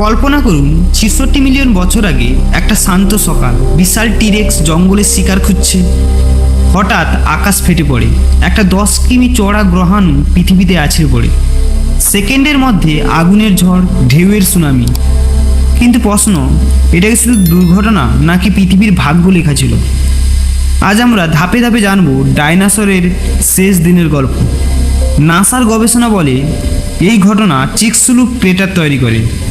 কল্পনা করুন, ছেষট্টি মিলিয়ন বছর আগে একটা শান্ত সকাল, বিশাল টিরেক্স জঙ্গলের শিকার খুঁজছে। হঠাৎ আকাশ ফেটে পড়ে। একটা দশ কিমি চড়া গ্রহাণু পৃথিবীতে আছড়ে পড়ে সেকেন্ডের মধ্যে আগুনের ঝড়, ঢেউয়ের সুনামি। কিন্তু প্রশ্ন, এটা কি শুধু দুর্ঘটনা নাকি পৃথিবীর ভাগ্য লেখা ছিল? আজ আমরা ধাপে ধাপে জানব ডাইনোসরের শেষ দিনের গল্প। নাসার গবেষণা বলে এই ঘটনা চিকসুলুক ক্রেটার তৈরি করে।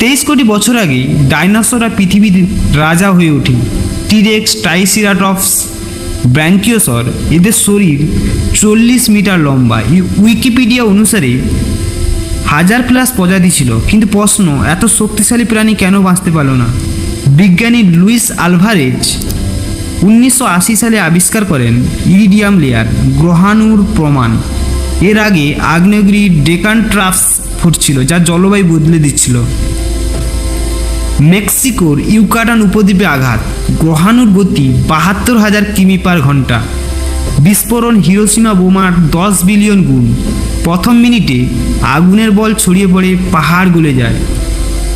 তেইশ কোটি বছর আগে ডাইনোসররা পৃথিবীর রাজা হয়ে ওঠে টিরেক্স ট্রাইসিরাটপস ব্র্যাঙ্কিওসর এদের শরীর চল্লিশ মিটার লম্বা। উইকিপিডিয়া অনুসারে হাজার প্লাস প্রজাতি ছিল। কিন্তু প্রশ্ন, এত শক্তিশালী প্রাণী কেন বাঁচতে পারল না? বিজ্ঞানী লুইস আলভারেজ উনিশশো আশি সালে আবিষ্কার করেন ইরিডিয়াম লেয়ার, গ্রহাণুর প্রমাণ। এর আগে আগ্নেয়গিরি ডেকান ট্রাফস ফুটছিল, যা জলবায়ু বদলে দিচ্ছিল। মেক্সিকোর ইউকাটান উপদ্বীপে আঘাত। গ্রহাণুর গতি বাহাত্তর হাজার কিমি পার ঘণ্টা। বিস্ফোরণ হিরোসীমা বোমার দশ বিলিয়ন গুণ। প্রথম মিনিটে আগুনের বল ছড়িয়ে পড়ে, পাহাড় গলে যায়।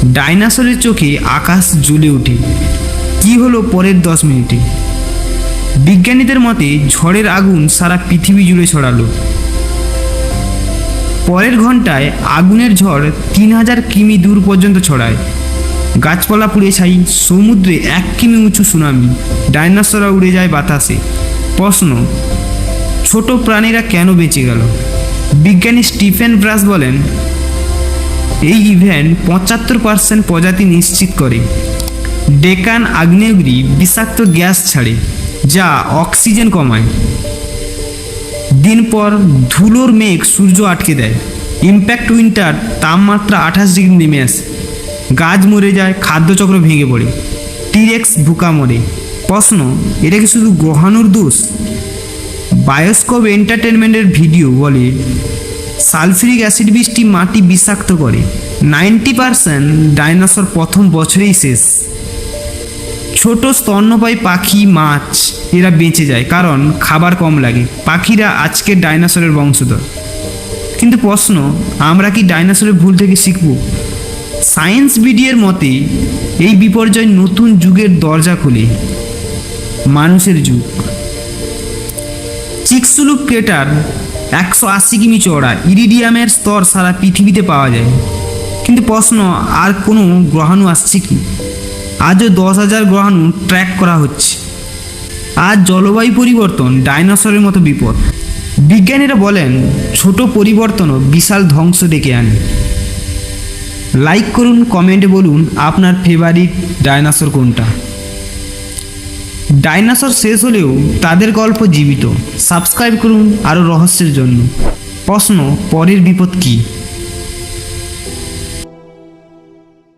ডাইনোসরের চোখে আকাশ জ্বলে ওঠে। কি হলো পরের দশ মিনিটে? বিজ্ঞানীদের মতে ঝড়ের আগুন সারা পৃথিবী জুড়ে ছড়ালো। পরের ঘন্টায় আগুনের ঝড় তিন হাজার কিমি দূর পর্যন্ত ছড়ায়। গাছপালা পুড়ে ছাই, সমুদ্রে এক কিমি উঁচু সুনামি, ডাইনোসররা উড়ে যায় বাতাসে। প্রশ্ন, ছোট প্রাণীরা কেন বেঁচে গেল? বিজ্ঞানী স্টিফেন ব্রাস বলেন, এই ইভেন্ট পঁচাত্তর পার্সেন্ট প্রজাতি নিশ্চিত করে। ডেকান আগ্নেয়গিরি বিষাক্ত গ্যাস ছাড়ে, যা অক্সিজেন কমায়। দিন পর ধুলোর মেঘ সূর্য আটকে দেয়। ইম্প্যাক্ট উইন্টার তাপমাত্রা আঠাশ ডিগ্রি নেমে আসে। গাছ মরে যায়, খাদ্যচক্র ভেঙে পড়ে। টিরেক্স ভুকা মরে। প্রশ্ন, এটা কি শুধু গ্রহাণুর দোষ? বায়োস্কোপ এন্টারটেনমেন্টের ভিডিও বলে সালফিউরিক অ্যাসিড বৃষ্টি মাটি বিষাক্ত করে। নাইনটি পারসেন্ট ডাইনোসর প্রথম বছরেই শেষ। ছোট স্তন্যপায়ী পাখি, মাছ, এরা বেঁচে যায়, কারণ খাবার কম লাগে। পাখিরা আজকের ডাইনোসরের বংশধর। কিন্তু প্রশ্ন, আমরা কি ডাইনোসরের ভুল থেকে শিখব? সায়েন্স বিডিয়ের মতে, এই বিপর্যয় নতুন যুগের দরজা খুলে। মানুষের যুগ। চিকসুলুক ক্রেটার একশো আশি কিমি চওড়া ইরিডিয়ামের স্তর সারা পৃথিবীতে পাওয়া যায়। কিন্তু প্রশ্ন, আর কোনো গ্রহাণু আসছে কি? আজও দশ হাজার গ্রহাণু ট্র্যাক করা হচ্ছে। আজ জলবায়ু পরিবর্তন, ডাইনোসরের মতো বিপদ। বিজ্ঞানীরা বলেন, ছোট পরিবর্তনও বিশাল ধ্বংস ডেকে আনে। লাইক করুন কমেন্টে বলুন, আপনার ফেভারিট ডাইনোসর কোনটা? ডাইনোসর শেষ হলেও তাদের গল্প জীবিত। সাবস্ক্রাইব করুন আরও রহস্যের জন্য। প্রশ্ন, পরের বিপদ কী?